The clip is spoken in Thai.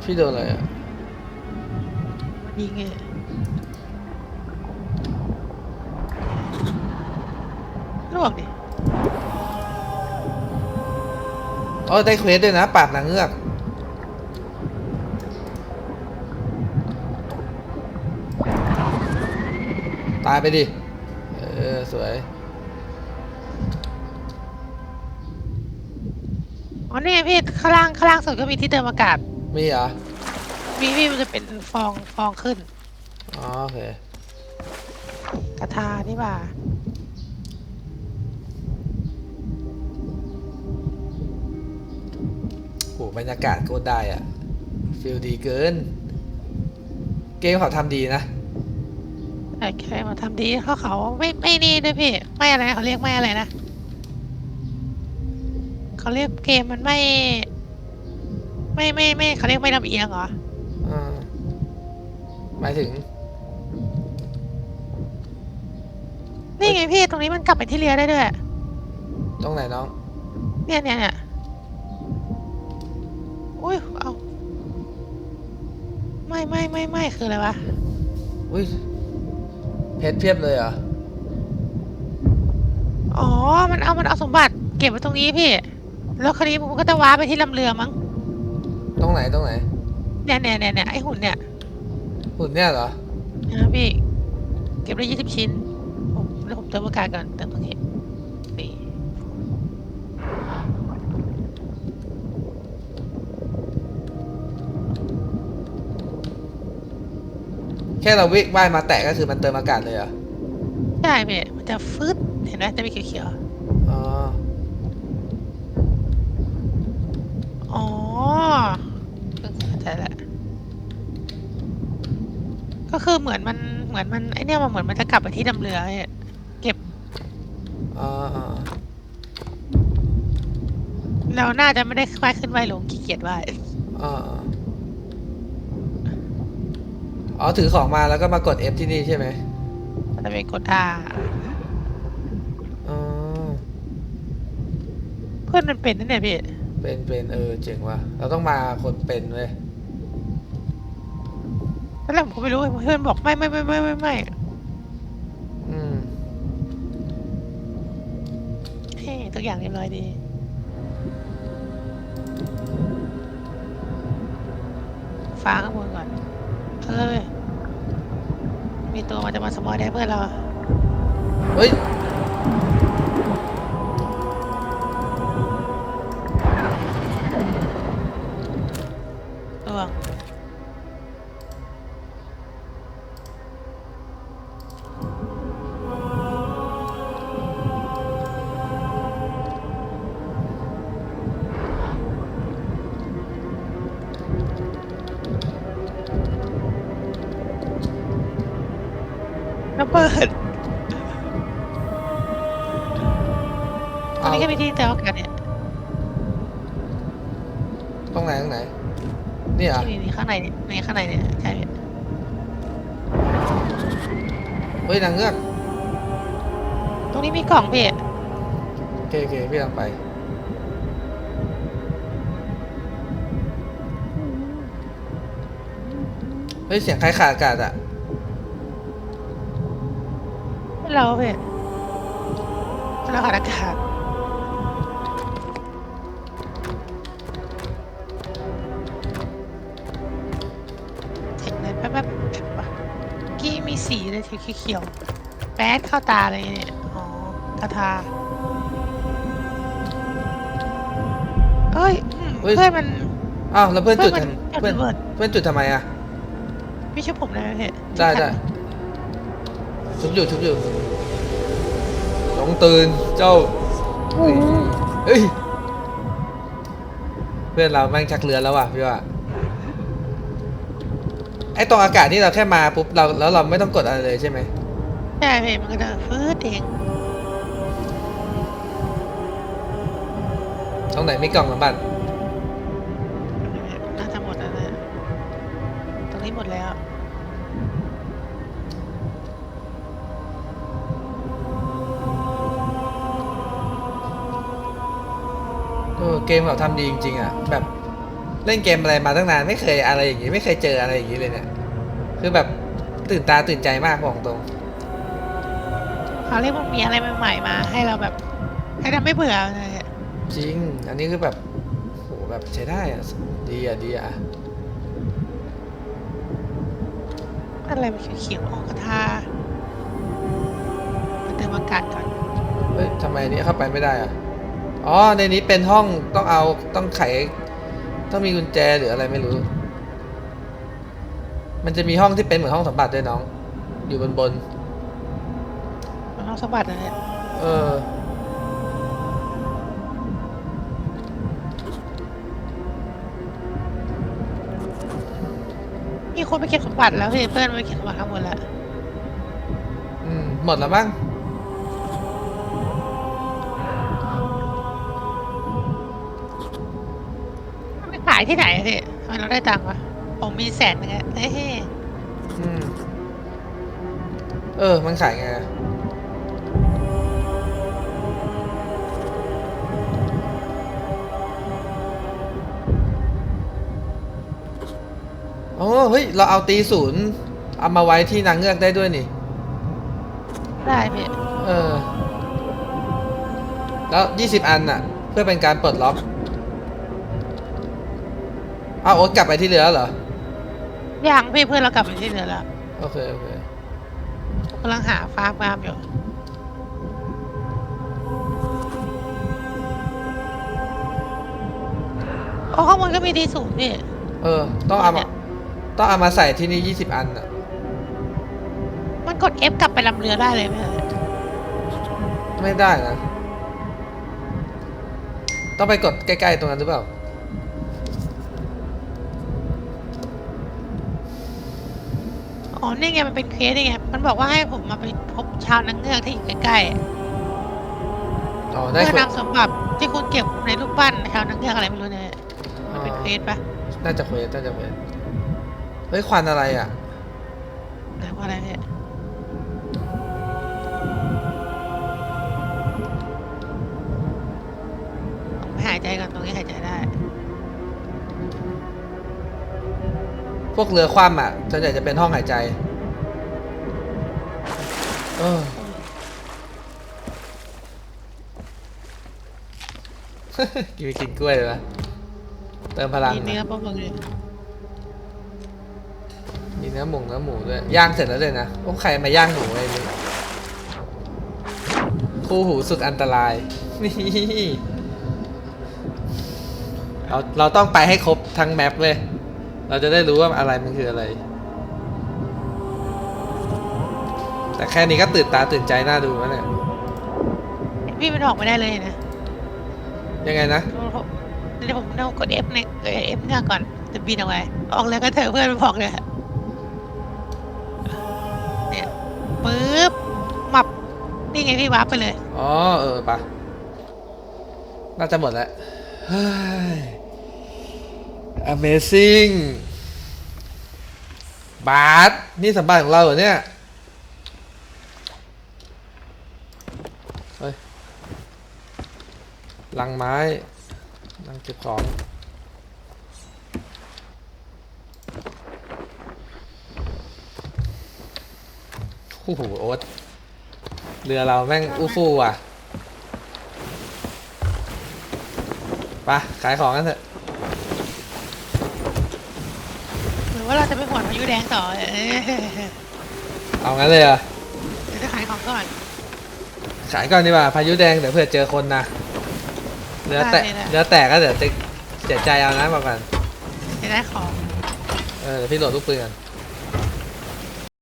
เอ้ยพี่โดนอะไรอะมันยิงไงลวกดิอ๋อได้เควสด้วยนะปราบนางเงือก ตายไปดิ เออ สวย อ๋อนี่ไงพี่ข้างล่างข้างล่างสุดก็มีที่เติมอากาศ มีเหรอ มีพี่มันจะเป็นฟองฟองขึ้น อ๋อโอเค กระทานี่ว่าโหบรรยากาศโคตรได้อะฟิลดีเกิน เกมเขาทำดีนะแต่แค่มาทำดีเขาเขาไม่ไม่นี่ด้วยพี่ ไม่อะไรเขาเรียกไม่อะไรนะ เขาเรียกเกมมันไม่ ไม่ไม่ไม่เขาเรียกไม่ลำเอียงเหรออ่าหมายถึง นี่ไงพี่ตรงนี้มันกลับไปที่เรือได้ด้วย ตรงไหนน้อง เนี่ยเนี่ยเนี่ยอุ้ยเอาไม่ไม่ไม่ไม่คืออะไรวะอุ้ยเพชรเพียบเลยเหรอ อ๋อ มันเอา มันเอาสมบัติเก็บไว้ตรงนี้พี่ แล้วคราวนี้มันก็จะว้าไปที่ลำเรือมั้งต รงไหนตรงไหน เนี่ยเนี่ยเนี่ยเนี่ยไอหุ่นเนี่ยหุ่นเนี่ยเหรอ นะพี่ เก็บได้ยี่สิบชิ้น ผมแล้วผมเติมอากาศก่อนเติมตรงนี้นี่แค่เราวิ่งว่ายมาแตะก็คือมันเติมอากาศเลยเหรอ ใช่พี่มันจะฟึดเห็นไหมจะมีเขียวอ๋อ ๆอ๋อ เพิ่งเข้าใจแหละ ก็คือเหมือนมันเหมือนมันไอเนี่ยมันเหมือนมันจะกลับไปที่ลำเรือเนี่ยเก็บอ๋ออ๋อเราน่าจะไม่ได้ว่ายขึ้นว่ายลงขี้เกียจว่ายอ๋ออ๋อถือของมาแล้วก็มากด F ที่นี่ใช่ไหมมันจะเป็นกดท่าอ๋อเพื่อนมันเป็นนั่นเนี่ยพี่เป็นเป็นเออเจ๋งว่ะ เราต้องมาคนเป็นเว้ย ตอนแรกผมก็ไม่รู้เพื่อนบอกไม่ไม่ไม่ไม่ไม่ไม่อืมเฮ้ทุกอย่างเรียบร้อยดี ฟ้าข้างบนก่อนเอ้ยมีตัวมันจะมาสมอยได้เพื่อนเราเฮ้ยระวั ระเบิดตอนนี้ก็มีที่แต่อากาศเนี่ยตรงไหนตรงไหนนี่เหรอะนี่นี่ข้างในนี่นี่ข้างในเนี่ยใช่พี่เฮ้ยนางเงือกตรงนี้มีกล่องพี่โอเคโอเคพี่ลองไป เฮ้ยเสียงใครขาดอากาศอะ เป็นเราพี่เป็นเราขาดอากาศเห็นเลยแป๊บแป๊บแป๊บวะเมื่อกี้มีสีเลยสีเขียวๆแป๊ดเข้าตาเลยเนี่ยอ๋อกระทาเอ้ยอืมเฮ้ย เพื่อนมัน อ้าวแล้วเพื่อนจุดเพื่อนทำมันเพื่อนระเบิดเพื่อนจุดทำไมอะ พี่ช่วยผมได้ไหมพี่ได้ได้ ชุบอยู่ชุบอยู่จงตื่นเจ้าเฮ้ยเพื่อนเราแม่งชักเรือแล้วว่ะพี่ว่าไอตรงอากาศนี่เราแค่มาปุ๊บเราแล้วเราไม่ต้องกดอะไรเลยใช่ไหมใช่พี่มันก็จะฟืดเองตรงไหนมีกล่องสมบัติน่ เออเกมเขาทำดีจริงๆอะแบบเล่นเกมอะไรมาตั้งนานไม่เคยอะไรอย่างงี้ไม่เคยเจออะไรอย่างงี้เลยเนี่ยคือแบบตื่นตาตื่นใจมากบอกตรง เขาเรียกว่ามีอะไรใหม่ๆมา ให้เราแบบให้เราไม่เบื่อเลยอะจริง อันนี้คือแบบโหแบบใช้ได้อะดีอะดีอะอะไรมันเขียวๆออกกระทามาเติมอากาศก่อนเฮ้ยทำไมอันนี้เข้าไปไม่ได้อะ อ๋อ ในนี้เป็นห้องต้องเอาต้องไข ต้องมีกุญแจหรืออะไรไม่รู้ มันจะมีห้องที่เป็นเหมือนห้องสมบัติด้วยน้อง อยู่บนบน มันต้องสะบัดเลยอะเออ มีคนไปเก็บสมบัติแล้วพี่เพื่อนไปเก็บสมบัติข้างบนแล้ว อืม หมดแล้วมั้งายที่ไหนอะพี่ทำไมเราได้ตังค์วะผมมีแสนหนึงอะเฮ้ยอืมเออ มันขายไงอะอ๋อเฮ้ย เราเอาตีศูนย์เอามาไว้ที่นางเงือกได้ด้วยนี่ ได้พี่เออ แล้วยี่สิบอันน่ะ เพื่อเป็นการปลดล็อกเอาโอ๊ตกลับไปที่เรือแล้วเหรอ ยังพี่เพื่อนเรากลับไปที่เรือแล้วโอเค โอเคกำลังหาฟาร์มฟาร์มอยู่ โอ้ข้างบนก็มีดีสูงพี่ เออ ต้องเอามา ต้องเอามาใส่ที่นี่ยี่สิบอันน่ะ มันกด F กลับไปลำเรือได้เลยไหมเอ่ยไม่ได้นะ ต้องไปกดใกล้ ๆ ตรงนั้นหรือเปล่า อ๋อนี่ไงมันเป็นเคสนี่ไง มันบอกว่าให้ผมมาไปพบชาวนังเงือกที่อยู่ใกล้ๆอ๋อได้เพื่อคนนำสมบัติที่คุณเก็บในรูปปั้นชาวนังเงือกอะไรไม่รู้เนี่ยมันเป็นเคสปะน่าจะเควสน่าจะเควสเฮ้ยควันอะไรอะ หรือว่าอะไรเนี่ยผมหายใจก่อนตรงนี้หายใจได้ พวกเรือคว่ำอะส่วนใหญ่จะเป็นห้องหายใจ เออ กินไปกินกล้วยเลยวะเติมพลังมีหน่เนื้ออยปลาหมึกเลยมีเนื้อหมูเนื้อหมูด้วย ย่างเสร็จแล้วเลยนะโอ้ใครมาย่างหมูอะไรนี่คู่หูสุดอันตราย นี่ เราเราต้องไปให้ครบทั้งแมปเว้ย เราจะได้รู้ว่าอะไรมันคืออะไร แต่แค่นี้ก็ตื่นตาตื่นใจน่าดูแล้วเนี่ยพี่มันออกไม่ได้เลยนะยังไงนะเดี๋ยวผมต้องกด F ในเออ F เงือกก่อนจะบินเอาไว้ออกแล้วก็เถอะเพื่อนมันบอกเลยอะเนี่ยปึ๊บหมับนี่ไงพี่วาร์ปไปเลยอ๋อเออปะน่าจะหมดแล้วเฮ้ย Amazing บาสนี่สัมบัติของเราเหรอเนี่ยเฮ้ยลังไม้ลังเก็บของโอ้โหโอ๊ตเรือเราแม่งอู้ฟู่ว่ะไปขายของกันเถอะ หรือ ว่าเราจะไปหวนพายุแดงต่อเออเอางั้นเลยเหรอเดี๋ยวจะขายของก่อน ขายก่อนดีกว่าพายุแดงเดี๋ยวเผื่อเจอคนนะเรือแตกได้ได้เรือแตกก็เดี๋ยวจะเสียใจเอานะบอกกันจะได้ของ เออเดี๋ยวพี่โหลดลูกปืนก่อน